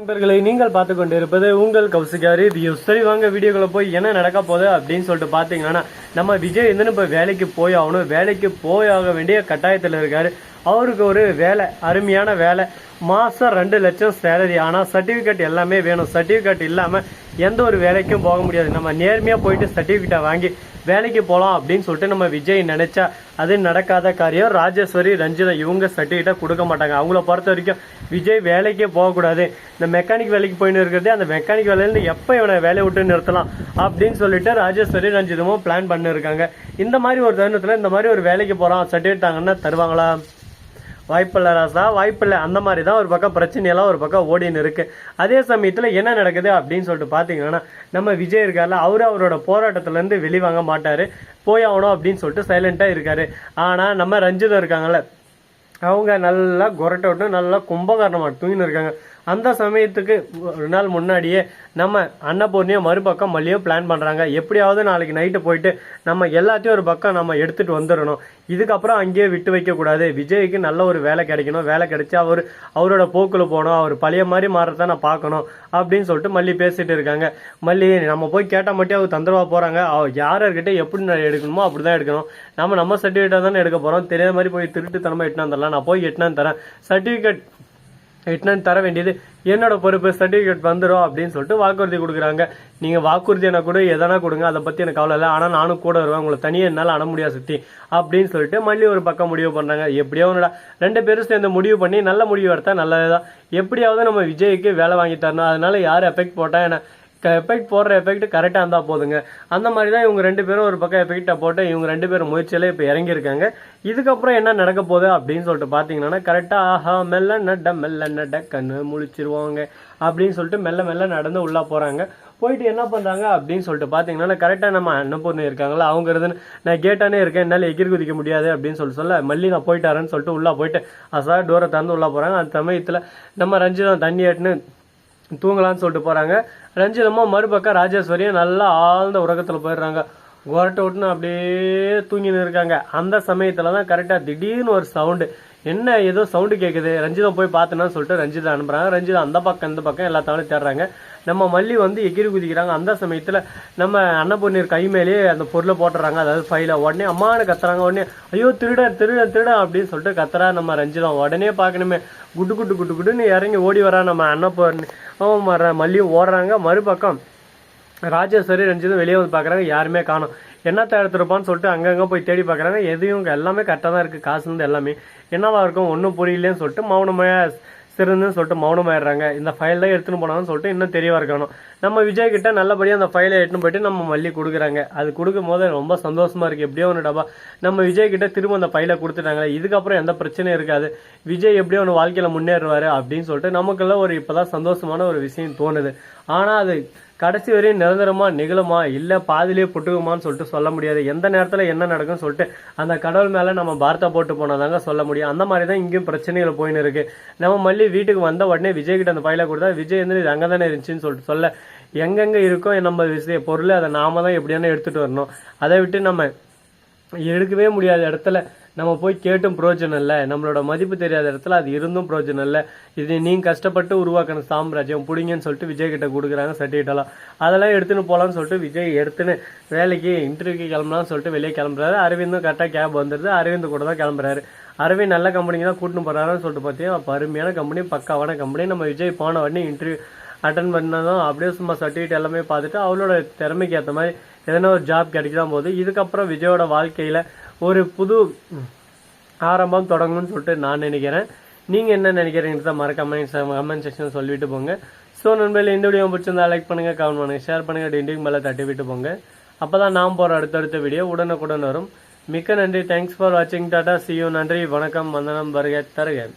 நண்பர்களை நீங்கள் பார்த்து கொண்டிருப்பது உங்கள் கௌசிகாரி ரிவ்யூஸ் சரி வாங்க வீடியோக்குள்ள போய் என்ன நடக்க போகுது அப்படின்னு சொல்லிட்டு பார்த்தீங்கன்னா நம்ம விஜய் வந்து இப்போ வேலைக்கு போய் ஆகணும். வேலைக்கு போய் ஆக வேண்டிய கட்டாயத்தில் இருக்காரு. அவருக்கு ஒரு வேலை அருமையான வேலை. மாதம் ரெண்டு லட்சம் சேலரி ஆனால் சர்டிஃபிகேட் எல்லாமே வேணும். சர்டிஃபிகேட் இல்லாமல் எந்த ஒரு வேலைக்கும் போக முடியாது. நம்ம நேர்மையாக போயிட்டு சர்டிஃபிகேட்டை வாங்கி வேலைக்கு போகலாம் அப்படின்னு சொல்லிட்டு நம்ம விஜய் நினைச்சா அது நடக்காத காரியம். ராஜேஸ்வரி ரஞ்சிதா இவங்க சர்டிஃபிகேட்டை கொடுக்க மாட்டாங்க. அவங்கள பொறுத்த வரைக்கும் விஜய் வேலைக்கே போகக்கூடாது. இந்த மெக்கானிக் வேலைக்கு போயின்னு இருக்கிறதே அந்த மெக்கானிக் வேலையிலேருந்து எப்போ இவனை வேலையை விட்டு நிறுத்தலாம் அப்படின்னு சொல்லிட்டு ராஜேஸ்வரி ரஞ்சிதமும் பிளான் பண்ணிருக்காங்க. இந்த மாதிரி ஒரு தருணத்தில் இந்த மாதிரி ஒரு வேலைக்கு போகிறான் சர்டிஃபிகேட் தாங்கன்னா தருவாங்களா? வாய்ப்பில்லை ராசா வாய்ப்பில்லை. அந்த மாதிரி தான் ஒரு பக்கம் பிரச்சனையெல்லாம் ஒரு பக்கம் ஓடின்னு இருக்குது அதே சமயத்தில் என்ன நடக்குது அப்படின்னு சொல்லிட்டு பார்த்தீங்கன்னா நம்ம விஜய் இருக்கார்ல அவர் அவரோட போராட்டத்துலேருந்து வெளிவாங்க மாட்டார். போய் ஆகணும் அப்படின்னு சொல்லிட்டு சைலண்ட்டாக இருக்காரு. ஆனால் நம்ம ரஞ்சிதம் இருக்காங்கல்ல அவங்க நல்லா கொரட்டை விட்டு நல்லா கும்பகாரணமாக தூங்கின்னு இருக்காங்க. அந்த சமயத்துக்கு ஒரு நாள் முன்னாடியே நம்ம அன்னபூர்ணியை மறுபக்கம் மல்லியும் பிளான் பண்ணுறாங்க எப்படியாவது நாளைக்கு நைட்டு போயிட்டு நம்ம எல்லாத்தையும் ஒரு பக்கம் நம்ம எடுத்துகிட்டு வந்துடணும். இதுக்கப்புறம் அங்கேயே விட்டு வைக்கக்கூடாது விஜய்க்கு நல்ல ஒரு வேலை கிடைக்கணும். வேலை கிடைச்சி அவர் அவரோட போக்கில் போகணும். அவர் பழைய மாதிரி மாறத நான் பார்க்கணும் அப்படின்னு சொல்லிட்டு மல்லி பேசிட்டு இருக்காங்க. மல்லி நம்ம போய் கேட்டால் மட்டும் அவர் தந்துருவா போகிறாங்க யார்கிட்ட எப்படி நான் எடுக்கணுமோ அப்படி தான் எடுக்கணும். நம்ம நம்ம சர்டிஃபிகேட்டாக தானே எடுக்க போகிறோம் தெரியாத மாதிரி போய் திருட்டுத்தனமாக எட்டினா தரலாம் நான் போய் எட்டினா தரேன். சர்டிஃபிகேட் ரிட்டர்ன் தர வேண்டியது என்னோட பொறுப்பு சர்டிஃபிகேட் வந்துடும் அப்படின்னு சொல்லிட்டு வாக்குறுதி கொடுக்குறாங்க. நீங்கள் வாக்குறுதி எனக்கு கூட எதனா கொடுங்க அதை பற்றி எனக்கு கவலை இல்லை. ஆனால் நானும் கூட வருவேன். உங்களை தனியாக என்னால் அண முடியாது சுற்றி அப்படின்னு சொல்லிட்டு மல்லி ஒரு பக்கம் முடிவு பண்ணுறாங்க எப்படியோ ஒன்றுடா ரெண்டு பேரும் சேர்ந்து முடிவு பண்ணி நல்ல முடிவு எடுத்தால் நல்லது தான் எப்படியாவது நம்ம விஜய்க்கு வேலை வாங்கி தரணும். அதனால யார் எஃபெக்ட் போட்டால் என்ன? எஃபெக்ட் போடுற எஃபெக்ட் கரெக்டாக இருந்தால் போதுங்க. அந்த மாதிரி தான் இவங்க ரெண்டு பேரும் ஒரு பக்கம் எஃபெக்டாக போட்டு இவங்க ரெண்டு பேரும் முயற்சியிலே இப்போ இறங்கியிருக்காங்க. இதுக்கப்புறம் என்ன நடக்க போகுது அப்படின்னு சொல்லிட்டு பார்த்தீங்கன்னா கரெக்டாக ஆஹா மெல்ல நட மெல்ல நட கண்ணு முழிச்சிருவாங்க அப்படின்னு சொல்லிட்டு மெல்ல மெல்ல நடந்து உள்ளே போகிறாங்க போயிட்டு என்ன பண்ணுறாங்க அப்படின்னு சொல்லிட்டு பார்த்தீங்கன்னா கரெக்டாக நம்ம அன்னபூர்ணி இருக்காங்களா அவங்க இருந்துன்னு நான் கேட்டானே இருக்கேன் என்னால் எகிர் குதிக்க முடியாது அப்படின்னு சொல்லிட்டு சொல்ல மல்லி நான் போயிட்டாரன்னு சொல்லிட்டு உள்ளே போயிட்டு அசா டோரை திறந்து உள்ளே போகிறாங்க அந்த சமயத்தில் நம்ம ரஞ்சிதம் தண்ணி ஏட்டுன்னு தூங்கலாம்னு சொல்லிட்டு போகிறாங்க ரஞ்சிதமாக மறுபக்கம் ராஜேஸ்வரியும் நல்லா ஆழ்ந்த உறக்கத்தில் போயிடுறாங்க. குரட்டை விட்டுன்னு அப்படியே தூங்கின்னு இருக்காங்க. அந்த சமயத்தில் தான் கரெக்டாக திடீர்னு ஒரு சவுண்டு என்ன ஏதோ சவுண்டு கேட்குது ரஞ்சிதம் போய் பார்த்தேன்னு சொல்லிட்டு ரஞ்சிதம் அனுப்புகிறாங்க ரஞ்சிதம் அந்த பக்கம் இந்த பக்கம் எல்லா தவளையும் தேடுறாங்க. நம்ம மல்லி வந்து எகிரி குதிக்கிறாங்க. அந்த சமயத்தில் நம்ம அன்னபூர்ணியர் கை மேலேயே அந்த பொருளை போட்டுறாங்க. அதாவது ஃபைல உடனே அம்மானு கத்துறாங்க. உடனே ஐயோ திருட திருட திருட அப்படின்னு சொல்லிட்டு கத்துறா நம்ம ரஞ்சிதம். உடனே பார்க்கணுமே. குட்டு குட்டு குட்டு குட்டுன்னு இறங்கி ஓடி வரா நம்ம அன்னபூர்ணி அவன் மல்லியும் ஓடுறாங்க. மறுபக்கம் ராஜேஸ்வரி ரஞ்சிதும் வெளியே வந்து பார்க்குறாங்க. யாருமே காணும். என்னத்த எடுத்துருப்பான்னு சொல்லிட்டு அங்கங்கே போய் தேடி பார்க்குறாங்க எதையும் எல்லாமே கரெக்டாக தான் இருக்குது காசுலேருந்து எல்லாமே. என்னவா இருக்கும்? ஒன்றும் புரியலன்னு சொல்லிட்டு மௌனமாக சிறந்துன்னு சொல்லிட்டு மௌனமாயிடுறாங்க. இந்த ஃபைல் தான் எடுத்துன்னு போனாங்கன்னு சொல்லிட்டு இன்னும் தெரியவா இருக்கணும். நம்ம விஜய் கிட்ட நல்லபடியாக அந்த ஃபைலை எடுத்துன்னு போயிட்டு நம்ம மல்லி கொடுக்குறாங்க. அது கொடுக்கும் போது ரொம்ப சந்தோஷமா இருக்கு. எப்படியோ ஒன்று டப்பா நம்ம விஜய் கிட்ட திரும்ப அந்த ஃபைலை கொடுத்துட்டாங்க இதுக்கப்புறம் எந்த பிரச்சனையும் இருக்காது. விஜய் எப்படியோ ஒன்று வாழ்க்கையில் முன்னேறுவார் அப்படின்னு சொல்லிட்டு நமக்கெல்லாம் ஒரு இப்போதான் சந்தோஷமான ஒரு விஷயம் தோணுது. ஆனால் அது கடைசி வரையும் நிரந்தரமா நிகழுமா? இல்ல பாதிலேயே புட்டுக்குமான்னு சொல்லிட்டு சொல்ல முடியாது. எந்த நேரத்துல என்ன நடக்கும்னு சொல்லிட்டு அந்த கடவுள் மேல நம்ம பார்த்தா போட்டு போனதாங்க சொல்ல முடியும். அந்த மாதிரி தான் இங்கேயும் பிரச்சனைகள் போயின்னு இருக்கு. நம்ம மல்லி வீட்டுக்கு வந்த உடனே விஜய்கிட்ட அந்த பயில கொடுத்தா விஜய் வந்து இது அங்கே தானே இருந்துச்சுன்னு சொல்லிட்டு சொல்ல. எங்கெங்க இருக்கோ நம்ம விஷய பொருள் அதை நாம தான் எப்படியான எடுத்துட்டு வரணும். அதை விட்டு நம்ம எடுக்கவே முடியாத இடத்துல நம்ம போய் கேட்டும் பிரயோஜனம் இல்லை. நம்மளோட மதிப்பு தெரியாத இடத்துல அது இருந்தும் பிரயோஜனம் இல்லை. இது நீங்கள் கஷ்டப்பட்டு உருவாக்கின சாம்ராஜ்யம் பிடிங்கன்னு சொல்லிட்டு விஜய் கிட்ட கொடுக்குறாங்க சர்டிஃபிகேட்டெல்லாம் அதெல்லாம் எடுத்துன்னு போகலான்னு சொல்லிட்டு விஜய் எடுத்துன்னு வேலைக்கு இன்டர்வியூக்கு கிளம்பலாம்னு சொல்லிட்டு வெளியே கிளம்புறாரு. அரவிந்தும் கரெக்டாக கேப் வந்துடுது அரவிந்த் கூட தான் கிளம்புறாரு. அரவிந்த் நல்ல கம்பெனிக்கு தான் கூட்டின்னு போறாருன்னு சொல்லிட்டு பார்த்தீங்கன்னா அப்ப அருமையான கம்பெனி பக்காவான கம்பெனி நம்ம விஜய் போன உடனே இன்டர்வியூ அட்டன் பண்ணதும் அப்படியே சும்மா சர்டிஃபிகேட் எல்லாமே பார்த்துட்டு அவளோட திறமைக்கு ஏற்ற மாதிரி எதனா ஒரு ஜாப் கிடைக்கதான் போகுது இதுக்கப்புறம் விஜயோட வாழ்க்கையில் ஒரு புது ஆரம்பம் தொடங்கும்னு சொல்லிட்டு நான் நினைக்கிறேன். நீங்கள் என்ன நினைக்கிறீங்கிறத மறக்காம கமெண்ட் செக்ஷன் சொல்லிட்டு போங்க. ஸோ நண்பர்கள் இந்த வீடியோ பிடிச்சிருந்தா லைக் பண்ணுங்க கமெண்ட் பண்ணுங்க ஷேர் பண்ணுங்க டிண்டிங் மேலே தட்டி விட்டு போங்க. அப்போ தான் நாம் போகிற அடுத்தடுத்த வீடியோ உடனுக்குடன் வரும். மிக்க நன்றி. தேங்க்ஸ் ஃபார் வாட்சிங் டாடா சியூ நன்றி. வணக்கம். வந்தனம். வருக தருக.